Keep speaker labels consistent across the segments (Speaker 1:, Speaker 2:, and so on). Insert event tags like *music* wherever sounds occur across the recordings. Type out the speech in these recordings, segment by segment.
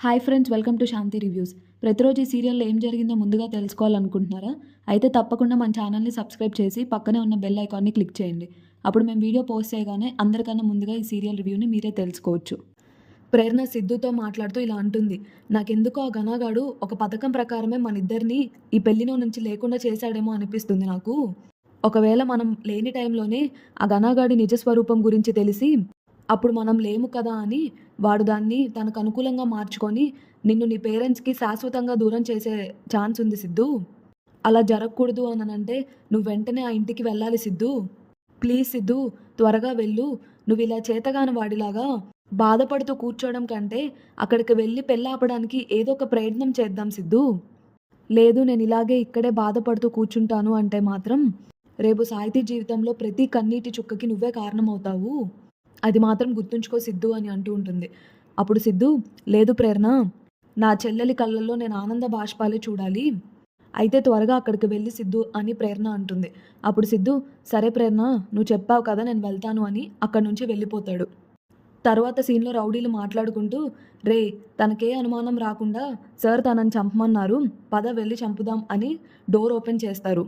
Speaker 1: Hi friends welcome to Shanti reviews. ప్రతిరోజు ఈ సీరియల్లో ఏం జరిగిందో ముందుగా తెలుసుకోవాలనుకుంటున్నారా? అయితే తప్పకుండా మన ఛానల్ని సబ్స్క్రైబ్ చేసి పక్కనే ఉన్న బెల్ ఐకాన్ని క్లిక్ చేయండి. అప్పుడు మేము వీడియో పోస్ట్ చేయగానే అందరికన్నా ముందుగా ఈ సీరియల్ రివ్యూని మీరే తెలుసుకోవచ్చు. ప్రేరణ సిద్ధుతో మాట్లాడుతూ ఇలా అంటుంది. నాకెందుకో ఆ గనాగాడు ఒక పథకం ప్రకారమే మన ఇద్దరిని ఈ పెళ్ళిలో నుంచి లేకుండా చేశాడేమో అనిపిస్తుంది నాకు. ఒకవేళ మనం లేని టైంలోనే ఆ గనాగాడి నిజస్వరూపం గురించి తెలిసి అప్పుడు మనం లేము కదా అని వాడు దాన్ని తనకు అనుకూలంగా మార్చుకొని నిన్ను నీ పేరెంట్స్కి శాశ్వతంగా దూరం చేసే ఛాన్స్ ఉంది సిద్ధు. అలా జరగకూడదు అని అంటే నువ్వు వెంటనే ఆ ఇంటికి వెళ్ళాలి సిద్ధు. ప్లీజ్ సిద్ధు త్వరగా వెళ్ళు. నువ్వు ఇలా చేతగాని వాడిలాగా బాధపడుతూ కూర్చోవడం కంటే అక్కడికి వెళ్ళి పెళ్ళాపడానికి ఏదో ఒక ప్రయత్నం చేద్దాం సిద్ధు. లేదు నేను ఇలాగే ఇక్కడే బాధపడుతూ కూర్చుంటాను అంటే మాత్రం రేపు సాహితీ జీవితంలో ప్రతి కన్నీటి చుక్కకి నువ్వే కారణమవుతావు. అది మాత్రం గుర్తుంచుకో సిద్ధు అని అంటూ ఉంటుంది. అప్పుడు సిద్ధు లేదు ప్రేరణ నా చెల్లెలి కళ్ళల్లో నేను ఆనంద బాష్పాలే చూడాలి. అయితే త్వరగా అక్కడికి వెళ్ళి సిద్ధు అని ప్రేరణ అంటుంది. అప్పుడు సిద్ధు సరే ప్రేరణ నువ్వు చెప్పావు కదా నేను వెళ్తాను అని అక్కడి నుంచి వెళ్ళిపోతాడు. తర్వాత సీన్లో రౌడీలు మాట్లాడుకుంటూ రే తనకే అనుమానం రాకుండా సార్ తనని చంపమన్నారు పద వెళ్ళి చంపుదాం అని డోర్ ఓపెన్ చేస్తారు.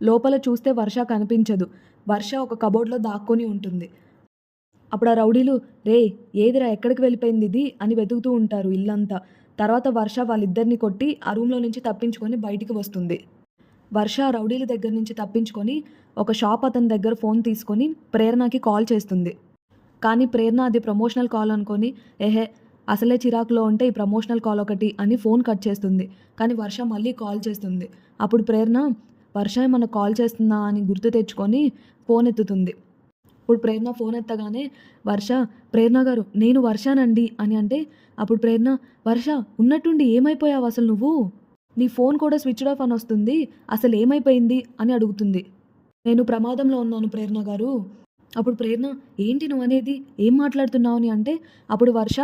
Speaker 1: లోపల చూస్తే వర్ష కనిపించదు. వర్ష ఒక కబోర్డ్లో దాక్కొని ఉంటుంది. అప్పుడు ఆ రౌడీలు రే ఏదిరా ఎక్కడికి వెళ్ళిపోయింది ఇది? అని వెతుకుతూ ఉంటారు ఇల్లంతా. తర్వాత వర్ష వాళ్ళిద్దరిని కొట్టి ఆ రూమ్లో నుంచి తప్పించుకొని బయటికి వస్తుంది. వర్ష రౌడీల దగ్గర నుంచి తప్పించుకొని ఒక షాప్ అతని దగ్గర ఫోన్ తీసుకొని ప్రేరణకి కాల్ చేస్తుంది. కానీ ప్రేరణ అది ప్రమోషనల్ కాల్ అనుకొని ఏహే అసలే చిరాకులో ఉంటే ఈ ప్రమోషనల్ కాల్ ఒకటి అని ఫోన్ కట్ చేస్తుంది. కానీ వర్ష మళ్ళీ కాల్ చేస్తుంది. అప్పుడు ప్రేరణ వర్ష ఏమన్నా కాల్ చేస్తుందా? అని గుర్తు తెచ్చుకొని ఫోన్ ఎత్తుతుంది. ఇప్పుడు ప్రేరణ ఫోన్ ఎత్తగానే వర్ష ప్రేరణ గారు నేను వర్షానండి అని అంటే అప్పుడు ప్రేరణ వర్ష ఉన్నట్టుండి ఏమైపోయావు అసలు నువ్వు? నీ ఫోన్ కూడా స్విచ్ ఆఫ్ అని వస్తుంది అసలు ఏమైపోయింది? అని అడుగుతుంది. నేను ప్రమాదంలో ఉన్నాను ప్రేరణ గారు. అప్పుడు ప్రేరణ ఏంటి నువ్వు అనేది? ఏం మాట్లాడుతున్నావు? అని అంటే అప్పుడు వర్ష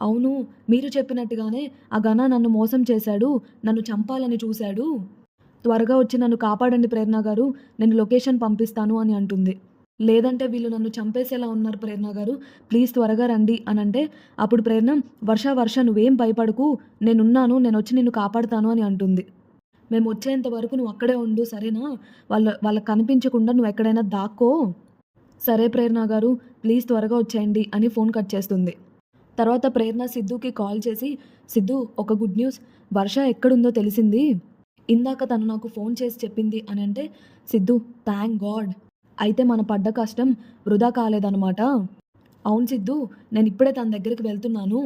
Speaker 1: అవును మీరు చెప్పినట్టుగానే ఆ గణ నన్ను మోసం చేశాడు నన్ను చంపాలని చూశాడు. త్వరగా వచ్చి నన్ను కాపాడండి ప్రేరణ గారు నేను లొకేషన్ పంపిస్తాను అని అంటుంది. లేదంటే వీళ్ళు నన్ను చంపేసేలా ఉన్నారు ప్రేరణ గారు. ప్లీజ్ త్వరగా రండి అని అంటే అప్పుడు ప్రేరణ వర్ష వర్ష నువ్వేం భయపడకు. నేనున్నాను నేను వచ్చి నిన్ను కాపాడుతాను అని అంటుంది. మేము వచ్చేంత వరకు నువ్వు అక్కడే ఉండు సరేనా? వాళ్ళ వాళ్ళకి కనిపించకుండా నువ్వు ఎక్కడైనా దాక్కో. సరే ప్రేరణ గారు ప్లీజ్ త్వరగా వచ్చేయండి అని ఫోన్ కట్ చేస్తుంది. తర్వాత ప్రేరణ సిద్ధుకి కాల్ చేసి సిద్ధు ఒక గుడ్ న్యూస్. వర్ష ఎక్కడుందో తెలిసింది. ఇందాక తను నాకు ఫోన్ చేసి చెప్పింది అని అంటే సిద్ధు థ్యాంక్ గాడ్. అయితే మన పడ్డ కష్టం వృధా కాలేదన్నమాట. అవును సిద్ధు నేను ఇప్పుడే తన దగ్గరికి వెళ్తున్నాను.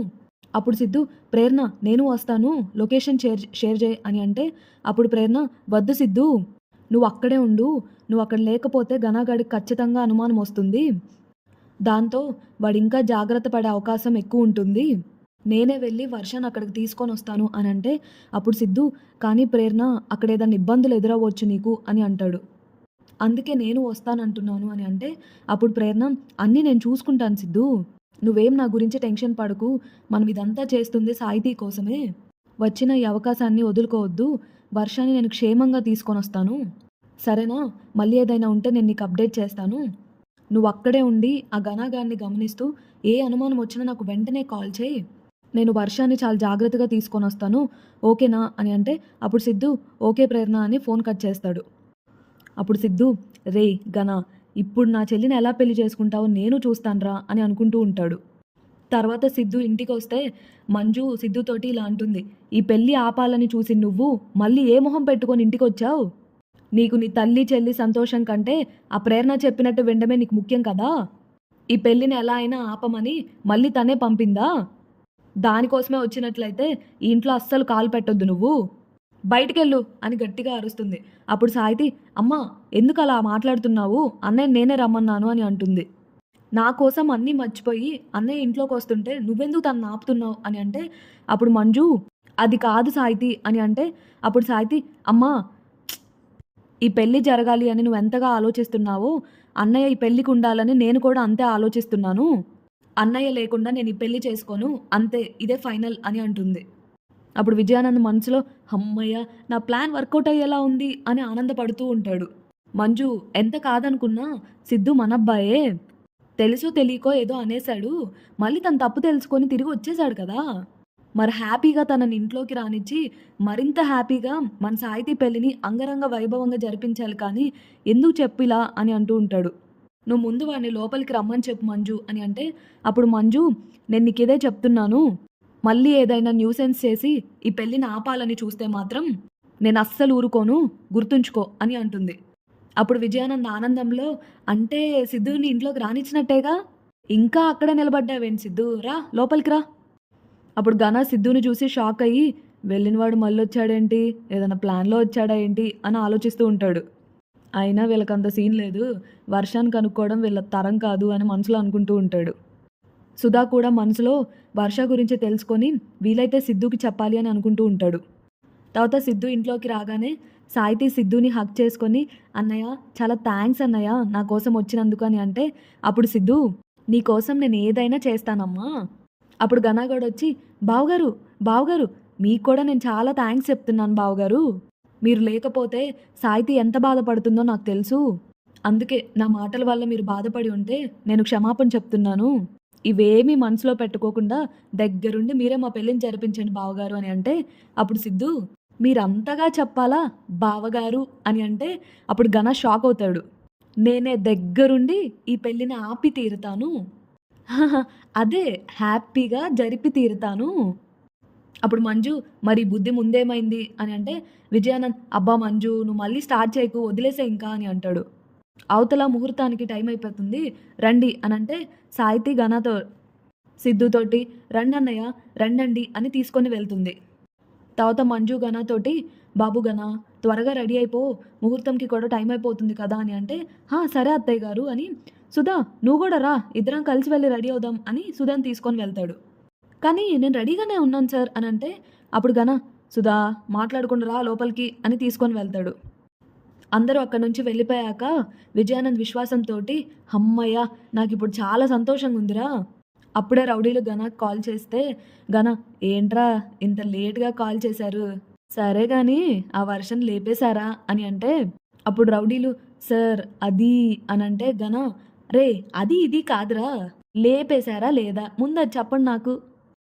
Speaker 1: అప్పుడు సిద్ధు ప్రేరణ నేను వస్తాను లొకేషన్ షేర్ షేర్ చేయి అని అంటే అప్పుడు ప్రేరణ వద్దు సిద్ధు. నువ్వు అక్కడే ఉండు నువ్వు అక్కడ లేకపోతే ఘనాగాడికి ఖచ్చితంగా అనుమానం వస్తుంది. దాంతో వాడు ఇంకా జాగ్రత్త పడే అవకాశం ఎక్కువ ఉంటుంది. నేనే వెళ్ళి వర్షాన్ని అక్కడికి తీసుకొని వస్తాను అని అంటే అప్పుడు సిద్ధు కానీ ప్రేరణ అక్కడ ఏదైనా ఇబ్బందులు ఎదురవ్వచ్చు నీకు అని అంటాడు. అందుకే నేను వస్తానంటున్నాను అని అంటే అప్పుడు ప్రేరణ అన్నీ నేను చూసుకుంటాను సిద్ధు. నువ్వేం నా గురించి టెన్షన్ పడకు. మనం ఇదంతా చేస్తుంది సాహితీ కోసమే. వచ్చిన ఈ అవకాశాన్ని వదులుకోవద్దు. వర్షాన్ని నేను క్షేమంగా తీసుకొని వస్తాను. సరేనా? మళ్ళీ ఏదైనా ఉంటే నేను నీకు అప్డేట్ చేస్తాను. నువ్వు అక్కడే ఉండి ఆ గణాగాన్ని గమనిస్తూ ఏ అనుమానం వచ్చినా నాకు వెంటనే కాల్ చేయి. నేను వర్షాన్ని చాలా జాగ్రత్తగా తీసుకొని వస్తాను. ఓకేనా? అని అంటే అప్పుడు సిద్ధు ఓకే ప్రేరణ అని ఫోన్ కట్ చేస్తాడు. అప్పుడు సిద్ధు రే గణ ఇప్పుడు నా చెల్లిని ఎలా పెళ్ళి చేసుకుంటావో నేను చూస్తానురా అని అనుకుంటూ ఉంటాడు. తర్వాత సిద్ధు ఇంటికి వస్తే మంజు సిద్ధుతోటి ఇలా అంటుంది ఈ పెళ్ళి ఆపాలని చూసి నువ్వు మళ్ళీ ఏ మొహం పెట్టుకొని ఇంటికి వచ్చావు నీకు నీ తల్లి చెల్లి సంతోషం కంటే ఆ ప్రేరణ చెప్పినట్టు వినడమే నీకు ముఖ్యం కదా? ఈ పెళ్ళిని ఎలా అయినా ఆపమని మళ్ళీ తనే పంపిందా? దానికోసమే వచ్చినట్లయితే ఈ ఇంట్లో అస్సలు కాలు పెట్టొద్దు నువ్వు. బయటికెళ్ళు అని గట్టిగా అరుస్తుంది. అప్పుడు సాయితి అమ్మా ఎందుకు అలా మాట్లాడుతున్నావు? అన్నయ్య నేనే రమ్మన్నాను అని అంటుంది. నా కోసం అన్నీ మర్చిపోయి అన్నయ్య ఇంట్లోకి వస్తుంటే నువ్వెందుకు తను ఆపుతున్నావు? అని అంటే అప్పుడు మంజు అది కాదు సాయితి అని అంటే అప్పుడు సాయితి అమ్మా ఈ పెళ్ళి జరగాలి అని నువ్వు ఎంతగా ఆలోచిస్తున్నావో అన్నయ్య ఈ పెళ్ళికి ఉండాలని నేను కూడా అంతే ఆలోచిస్తున్నాను. అన్నయ్య లేకుండా నేను ఈ పెళ్ళి చేసుకోను. అంతే ఇదే ఫైనల్ అని అంటుంది. అప్పుడు విజయానంద్ మనసులో అమ్మయ్య నా ప్లాన్ వర్కౌట్ అయ్యేలా ఉంది అని ఆనందపడుతూ ఉంటాడు. మంజు ఎంత కాదనుకున్నా సిద్ధు మనబ్బాయే. తెలుసో తెలియకో ఏదో అనేశాడు. మళ్ళీ తన తప్పు తెలుసుకొని తిరిగి వచ్చేశాడు కదా. మరి హ్యాపీగా తనని ఇంట్లోకి రానిచ్చి మరింత హ్యాపీగా మన సాహితీ పెళ్ళిని అంగరంగ వైభవంగా జరిపించాలి కానీ ఎందుకు చెప్పిలా అని అంటూ ఉంటాడు. నువ్వు ముందు వాడిని లోపలికి రమ్మని చెప్పు మంజు అని అంటే అప్పుడు మంజు నేను నీకు ఇదే చెప్తున్నాను. మళ్ళీ ఏదైనా న్యూసెన్స్ చేసి ఈ పెళ్ళిని ఆపాలని చూస్తే మాత్రం నేను అస్సలు ఊరుకోను గుర్తుంచుకో అని అంటుంది. అప్పుడు విజయానంద్ ఆనందంలో అంటే సిద్ధుని ఇంట్లోకి రానిచ్చినట్టేగా? ఇంకా అక్కడే నిలబడ్డావేంటి సిద్ధు? రా లోపలికి రా. అప్పుడు ఘన సిద్ధుని చూసి షాక్ అయ్యి వెళ్ళినవాడు మళ్ళీ వచ్చాడేంటి ఏదైనా ప్లాన్లో వచ్చాడా ఏంటి? అని ఆలోచిస్తూ ఉంటాడు. అయినా వీళ్ళకంత సీన్ లేదు. వర్షాన్ని కనుక్కోవడం వీళ్ళ తరం కాదు అని మనసులో అనుకుంటూ ఉంటాడు. సుధా కూడా మనసులో వర్ష గురించి తెలుసుకొని వీలైతే సిద్ధుకి చెప్పాలి అని అనుకుంటూ ఉంటాడు. తర్వాత సిద్ధు ఇంట్లోకి రాగానే సాయితీ సిద్ధుని హక్ చేసుకొని అన్నయ్య చాలా థ్యాంక్స్ అన్నయ్య నా కోసం వచ్చినందుకు అని అంటే అప్పుడు సిద్ధు నీ కోసం నేను ఏదైనా చేస్తానమ్మా. అప్పుడు గనాగడ్ వచ్చి బావగారు బావగారు మీకు కూడా నేను చాలా థ్యాంక్స్ చెప్తున్నాను బావగారు. మీరు లేకపోతే సాయితీ ఎంత బాధపడుతుందో నాకు తెలుసు. అందుకే నా మాటల వల్ల మీరు బాధపడి ఉంటే నేను క్షమాపణ చెప్తున్నాను. ఇవేమీ మనసులో పెట్టుకోకుండా దగ్గరుండి మీరే మా పెళ్ళిని జరిపించండి బావగారు అని అంటే అప్పుడు సిద్ధు మీరంతగా చెప్పాలా బావగారు? అని అంటే అప్పుడు ఘన షాక్ అవుతాడు. నేనే దగ్గరుండి ఈ పెళ్ళిని ఆపి తీరుతాను. అదే హ్యాపీగా జరిపి తీరుతాను. అప్పుడు మంజు మరి బుద్ధి ముందేమైంది? అని అంటే విజయానంద్ అబ్బా మంజు నువ్వు మళ్ళీ స్టార్ట్ చేయకు వదిలేసే ఇంకా అని అంటాడు. అవతల ముహూర్తానికి టైం అయిపోతుంది. రండి అని అంటే సాహితీ ఘనతో సిద్ధుతోటి రండన్నయ్య రండండి అని తీసుకొని వెళ్తుంది. తర్వాత మంజు గణతోటి బాబు గణ త్వరగా రెడీ అయిపో ముహూర్తంకి కూడా టైం అయిపోతుంది కదా అని అంటే "హా, సరే అత్తయ్య గారు అని సుధా నువ్వు కూడా రా ఇద్దరం కలిసి వెళ్ళి రెడీ అవుదాం అని సుధాని తీసుకొని వెళ్తాడు. కానీ నేను రెడీగానే ఉన్నాను సార్ అని అంటే అప్పుడు గణ సుధా మాట్లాడకుండా రా లోపలికి అని తీసుకొని వెళ్తాడు. అందరూ అక్కడి నుంచి వెళ్ళిపోయాక విజయానంద్ విశ్వాసంతో అమ్మయ్య నాకు ఇప్పుడు చాలా సంతోషంగా ఉందిరా అప్పుడే రౌడీలు గన కాల్ చేస్తే గన ఏంట్రా ఇంత లేట్గా కాల్ చేశారు? సరే కానీ ఆ వర్షం లేపేశారా? అని అంటే అప్పుడు రౌడీలు సార్ అది అని అంటే గన రే అది ఇది కాదురా లేపేశారా లేదా? ముందు అది చెప్పండి నాకు.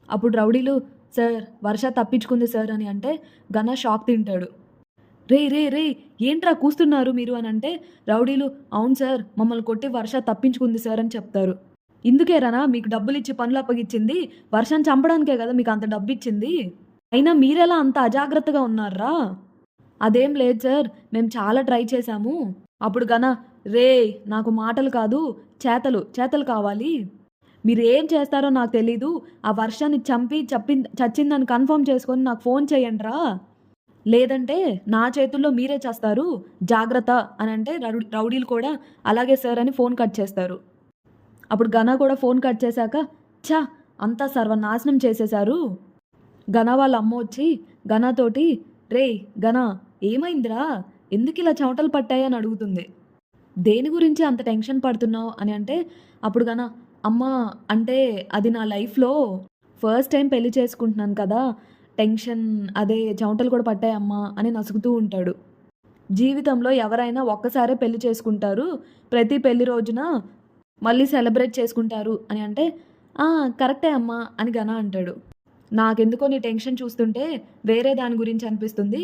Speaker 1: అప్పుడు రౌడీలు సార్ వర్ష తప్పించుకుంది సార్ అని అంటే గన షాక్ తింటాడు. రే రే రే ఏంట్రా కూస్తున్నారు మీరు అని అంటే రౌడీలు అవును సార్ మమ్మల్ని కొట్టి వర్ష తప్పించుకుంది సార్ అని చెప్తారు. ఇందుకేరానా మీకు డబ్బులు ఇచ్చి పనులు అప్పగిచ్చింది వర్షం చంపడానికే కదా మీకు అంత డబ్బు ఇచ్చింది అయినా మీరెలా అంత అజాగ్రత్తగా ఉన్నారా? అదేం లేదు సార్ మేము చాలా ట్రై చేశాము. అప్పుడు గన రే నాకు మాటలు కాదు చేతలు చేతలు కావాలి. మీరు ఏం చేస్తారో నాకు తెలీదు ఆ వర్షాన్ని చంపి చప్పి చచ్చిందని కన్ఫర్మ్ చేసుకొని నాకు ఫోన్ చేయండి రా లేదంటే నా చేతుల్లో మీరే చేస్తారు? జాగ్రత్త అని అంటే రౌడీ- రౌడీలు కూడా అలాగే సార్ అని ఫోన్ కట్ చేస్తారు. అప్పుడు ఘన కూడా ఫోన్ కట్ చేశాక ఛా అంతా సర్వనాశనం చేసేశారు. ఘన వాళ్ళ అమ్మ వచ్చి ఘనతోటి రే ఘన ఏమైందిరా? ఎందుకు ఇలా చెమటలు పట్టాయి అని అడుగుతుంది. దేని గురించి అంత టెన్షన్ పడుతున్నావు అని అంటే అప్పుడు గన అమ్మ అంటే అది నా లైఫ్లో ఫస్ట్ టైం పెళ్ళి చేసుకుంటున్నాను కదా టెన్షన్ అదే చెమటలు కూడా పట్టాయమ్మా అని నసుగుతూ ఉంటాడు. జీవితంలో ఎవరైనా ఒక్కసారే పెళ్ళి చేసుకుంటారు. ప్రతి పెళ్ళి రోజున మళ్ళీ సెలబ్రేట్ చేసుకుంటారు అని అంటే కరెక్టే అమ్మా అని గన అంటాడు. నాకెందుకో నీ టెన్షన్ చూస్తుంటే వేరే దాని గురించి అనిపిస్తుంది.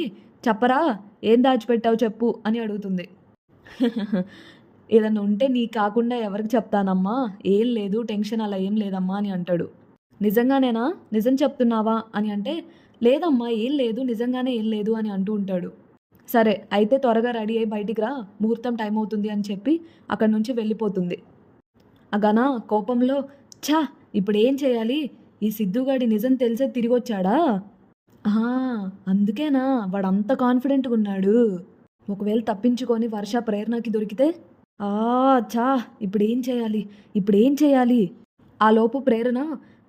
Speaker 1: చెప్పరా? ఏం దాచిపెట్టావు చెప్పు అని అడుగుతుంది. *laughs* ఏదన్నా ఉంటే నీ కాకుండా ఎవరికి చెప్తానమ్మా? ఏం లేదు టెన్షన్ అలా ఏం లేదమ్మా అని అంటాడు. నిజంగానేనా? నిజం చెప్తున్నావా? అని అంటే లేదమ్మా ఏం లేదు నిజంగానే ఏం లేదు అని అంటూ ఉంటాడు. సరే అయితే త్వరగా రెడీ అయ్యి బయటికి రా ముహూర్తం టైం అవుతుంది అని చెప్పి అక్కడి నుంచి వెళ్ళిపోతుంది. ఆ కోపంలో ఛా ఇప్పుడు ఏం చేయాలి? ఈ సిద్ధుగాడి నిజం తెలిసే తిరిగి వచ్చాడా అందుకేనా వాడు అంత కాన్ఫిడెంట్గా ఉన్నాడు. ఒకవేళ తప్పించుకొని వర్ష ప్రేరణకి దొరికితే? ఆ చా ఇప్పుడు ఏం చేయాలి? ఇప్పుడు ఏం చేయాలి? ఆ లోపు ప్రేరణ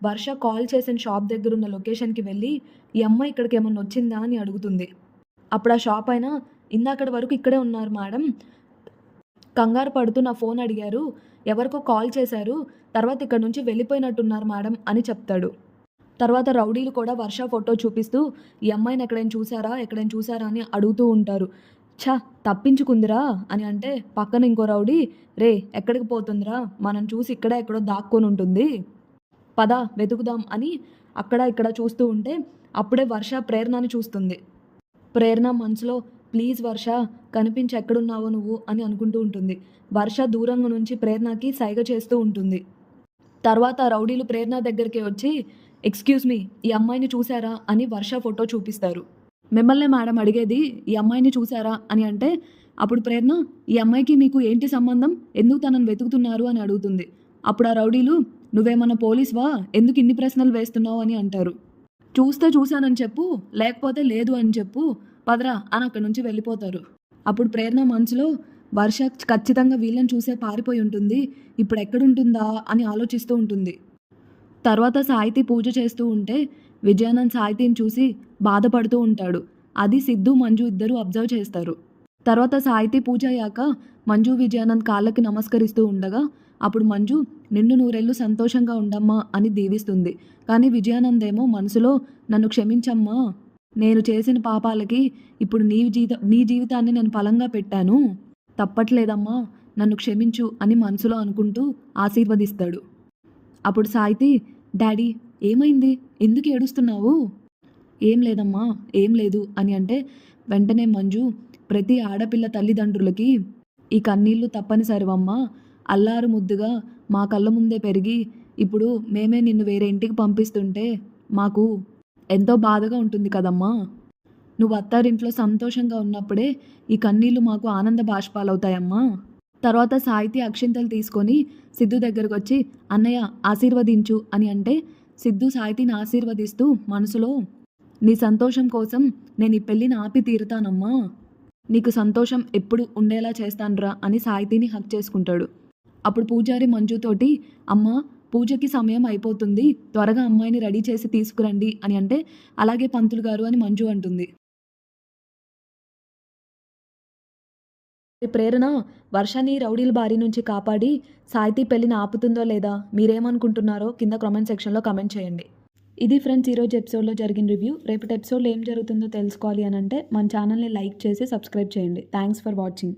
Speaker 1: వర్ష కాల్ చేసిన షాప్ దగ్గర ఉన్న లొకేషన్కి వెళ్ళి ఈ అమ్మాయి ఇక్కడికి ఏమన్నా వచ్చిందా? అని అడుగుతుంది. అప్పుడు ఆ షాప్ అయినా ఇందాకటి వరకు ఇక్కడే ఉన్నారు మేడం. కంగారు పడుతూ నా ఫోన్ అడిగారు. ఎవరికో కాల్ చేశారు. తర్వాత ఇక్కడ నుంచి వెళ్ళిపోయినట్టున్నారు మేడం అని చెప్తాడు. తర్వాత రౌడీలు కూడా వర్ష ఫోటో చూపిస్తూ ఈ అమ్మాయిని ఎక్కడైనా చూసారా ఎక్కడైనా చూసారా అని అడుగుతూ ఉంటారు. ఛా తప్పించుకుందిరా అని అంటే పక్కన ఇంకో రౌడీ రే ఎక్కడికి పోతుందిరా? మనం చూసి ఇక్కడే ఎక్కడో దాక్కొని ఉంటుంది. పద వెతుకుదాం అని అక్కడ ఇక్కడ చూస్తూ ఉంటే అప్పుడే వర్ష ప్రేరణని చూస్తుంది. ప్రేరణ మనసులో ప్లీజ్ వర్ష కనిపించి ఎక్కడున్నావో నువ్వు అని అనుకుంటూ ఉంటుంది. వర్ష దూరంగా నుంచి ప్రేరణకి సైగ చేస్తూ ఉంటుంది. తర్వాత రౌడీలు ప్రేరణ దగ్గరికి వచ్చి ఎక్స్క్యూజ్ మీ ఈ అమ్మాయిని చూసారా అని వర్ష ఫోటో చూపిస్తారు. మిమ్మల్నే మేడం అడిగేది ఈ అమ్మాయిని చూసారా అని అంటే అప్పుడు ప్రేరణ ఈ అమ్మాయికి మీకు ఏంటి సంబంధం? ఎందుకు తనను వెతుకుతున్నారు? అని అడుగుతుంది. అప్పుడు ఆ రౌడీలు నువ్వేమన్నా పోలీస్వా? ఎందుకు ఇన్ని ప్రశ్నలు వేస్తున్నావు అని అంటారు. చూస్తే చూశానని చెప్పు లేకపోతే లేదు అని చెప్పు పదరా అని అక్కడి నుంచి వెళ్ళిపోతారు. అప్పుడు ప్రేరణ మనసులో వర్ష ఖచ్చితంగా వీళ్ళని చూసే పారిపోయి ఉంటుంది ఇప్పుడు ఎక్కడుంటుందా అని ఆలోచిస్తూ ఉంటుంది. తర్వాత సాహితి పూజ చేస్తూ ఉంటే విజయానంద్ సాహితీని చూసి బాధపడుతూ ఉంటాడు. అది సిద్ధు మంజు ఇద్దరు అబ్జర్వ్ చేస్తారు. తర్వాత సాహితీ పూజ అయ్యాక మంజు విజయానంద్ కాళ్ళకి నమస్కరిస్తూ ఉండగా అప్పుడు మంజు నిన్ను నూరెళ్ళు సంతోషంగా ఉండమ్మా అని దీవిస్తుంది. కానీ విజయానందేమో మనసులో నన్ను క్షమించమ్మా. నేను చేసిన పాపాలకి ఇప్పుడు నీ జీవిత నీ జీవితాన్ని నేను ఫలంగా పెట్టాను. తప్పట్లేదమ్మా. నన్ను క్షమించు అని మనసులో అనుకుంటూ ఆశీర్వదిస్తాడు. అప్పుడు సాయితి డాడీ ఏమైంది? ఎందుకు ఏడుస్తున్నావు? ఏం లేదమ్మా. ఏం లేదు అని అంటే వెంటనే మంజు ప్రతి ఆడపిల్ల తల్లిదండ్రులకి ఈ కన్నీళ్ళు తప్పనిసరివమ్మా. అల్లారు ముద్దుగా మా కళ్ళ ముందే పెరిగి ఇప్పుడు మేమే నిన్ను వేరే ఇంటికి పంపిస్తుంటే మాకు ఎంతో బాధగా ఉంటుంది కదమ్మా. నువ్వు అత్తారింట్లో సంతోషంగా ఉన్నప్పుడే ఈ కన్నీళ్ళు మాకు ఆనంద బాష్పాలవుతాయమ్మా తర్వాత సాహితీ అక్షింతలు తీసుకొని సిద్ధు దగ్గరకు వచ్చి అన్నయ్య ఆశీర్వదించు అని అంటే సిద్ధు సాహితిని ఆశీర్వదిస్తూ మనసులో నీ సంతోషం కోసం నేను ఈ పెళ్ళిని ఆపి తీరుతానమ్మా. నీకు సంతోషం ఎప్పుడు ఉండేలా చేస్తానురా అని సాహితీని హక్ చేసుకుంటాడు. అప్పుడు పూజారి మంజుతోటి అమ్మ పూజకి సమయం అయిపోతుంది త్వరగా అమ్మాయిని రెడీ చేసి తీసుకురండి అని అంటే అలాగే పంతులు గారు అని మంజు అంటుంది. ప్రేరణ వర్షాన్ని రౌడీల బారి నుంచి కాపాడి సాహితీ పెళ్ళిని ఆపుతుందో లేదా మీరేమనుకుంటున్నారో కింద కామెంట్ సెక్షన్లో కామెంట్ చేయండి. ఇది ఫ్రెండ్స్ ఈరోజు ఎపిసోడ్లో జరిగిన రివ్యూ. రేపటి ఎపిసోడ్లో ఏం జరుగుతుందో తెలుసుకోవాలి అని అంటే మన ఛానల్ని లైక్ చేసి సబ్స్క్రైబ్ చేయండి. Thanks for watching.